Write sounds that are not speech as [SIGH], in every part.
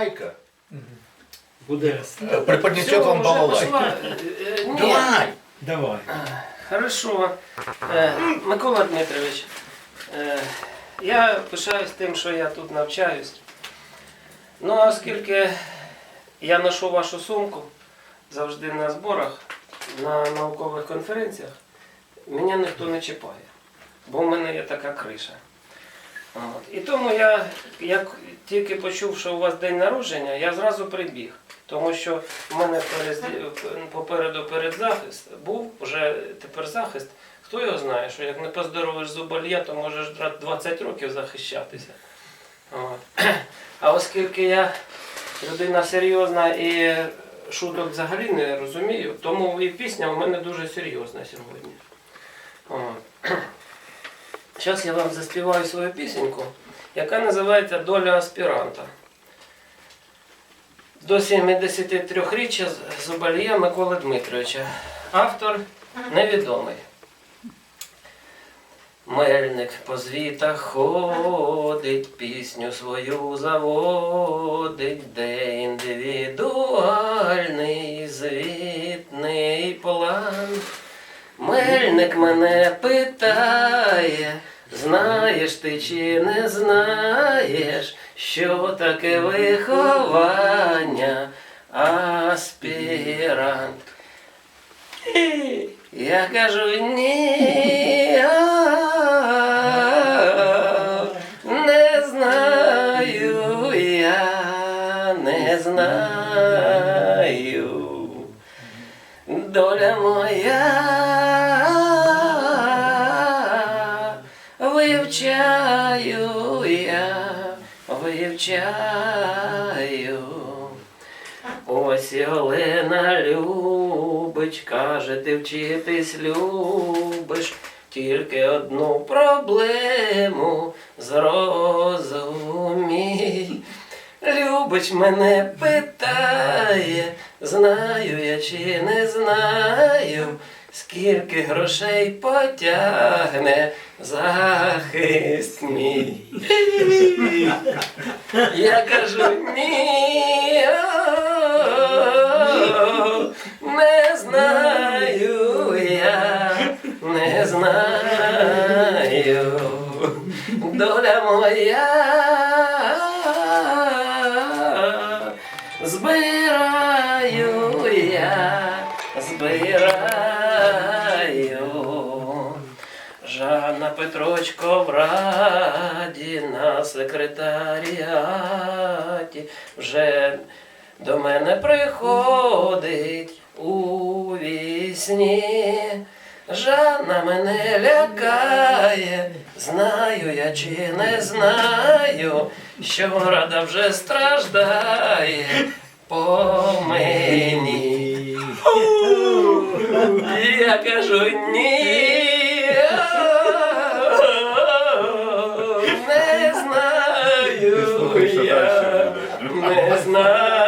Айка Буде. э, преподнесет вам Всё, уже балалайку. пошла. Э, э, нет. Давай! Давай. Хорошо. Е, Микола Дмитрович, е, я пишаюсь тим, що я тут навчаюсь. Ну, а оскільки я ношу вашу сумку завжди на зборах, на наукових конференціях, мене ніхто не чіпає, бо в мене є така криша. От. І тому я, як тільки почув, що у вас день народження, я зразу прибіг. Тому що в мене перез- попереду передзахист був, вже тепер захист. Хто його знає, що як не поздоровиш зубольє, то можеш 20 років захищатися. От. А оскільки я людина серйозна і шуток взагалі не розумію, тому і пісня у мене дуже серйозна сьогодні. Зараз я вам заспіваю свою пісеньку, яка називається Доля аспіранта. До 73-річчя Зубалія Миколи Дмитровича. Автор невідомий. Мельник по звітах ходить, пісню свою заводить, де індивідуальний звітний план. Мельник мене питає, знаєш ти чи не знаєш, що таке виховання аспірант. Я кажу ні, вивчаю я, вивчаю. Ось Олена любить, каже, ти вчитись любиш, тільки одну проблему зрозумій. Любить мене питає, знаю я чи не знаю, скільки грошей потягне захист мій. Я кажу ні, не знаю я, не знаю, доля моя. Збираю. Жанна Петрочко в раді на секретаріаті вже до мене приходить у вісні. Жанна мене лякає, знаю я чи не знаю, що рада вже страждає по мені. Я кажу ні. Не знаю я, не знаю.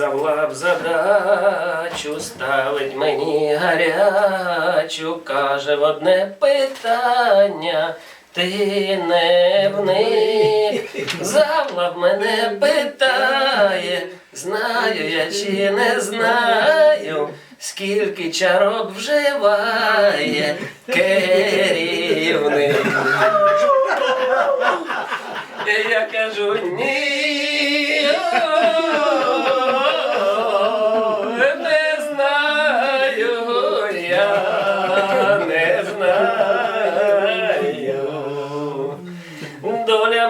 Завлаб задачу ставить мені гарячу, каже в одне питання. Ти не вник, завлаб мене питає, знаю я чи не знаю, скільки чарок вживає керівник. [LAUGHS] І я кажу ні.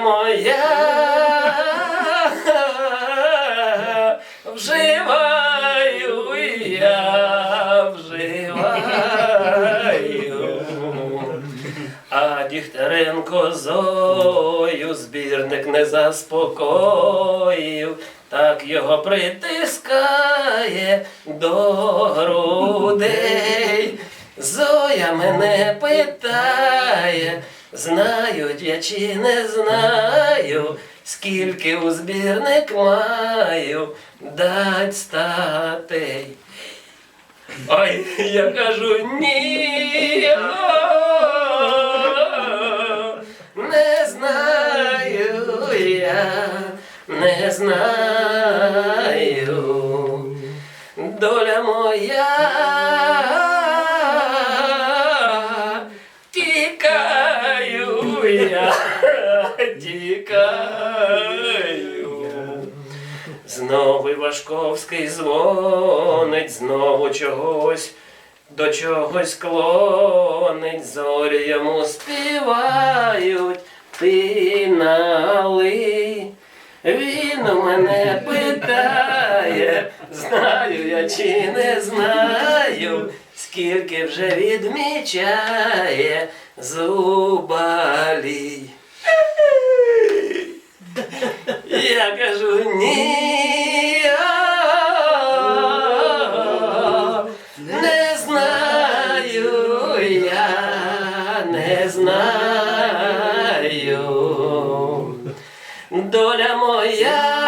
Моя вживаю я вживаю. А Дігтяренко зою збірник не заспокоїв, так його притискає до грудей. Зоя мене питає, Знають я чи не знаю, скільки у збірник маю дать статей. Ой, я кажу ні. Я, тікаю. Знову Івашковський дзвонить, знову чогось до чогось клонить, зорі йому співають, ти налий. Він у мене питає, знаю я чи не знаю, скільки вже відмічає зубалій. Я кажу ні. Не знаю я, не знаю. Доля моя.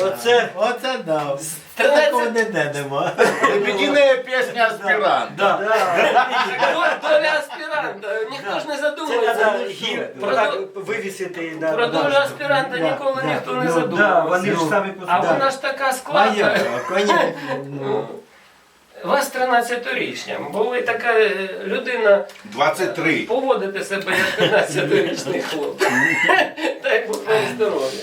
Оце- Оце дав. Такого ніде нема. Лебединая песня аспирант. Да. До- Доля аспіранта. Ніхто ж не Це задумується. треба гімн Про так до- вивісити на Про долю аспіранта Да, ніколи да. ніхто не Ну, Да, задумувався. ж самі А вона ж така складна. Ну, Вас 13-річням, бо ви така е, людина, 23. поводите себе як 13-річний хлопець. [LAUGHS] Дай Бог вам здоров'я.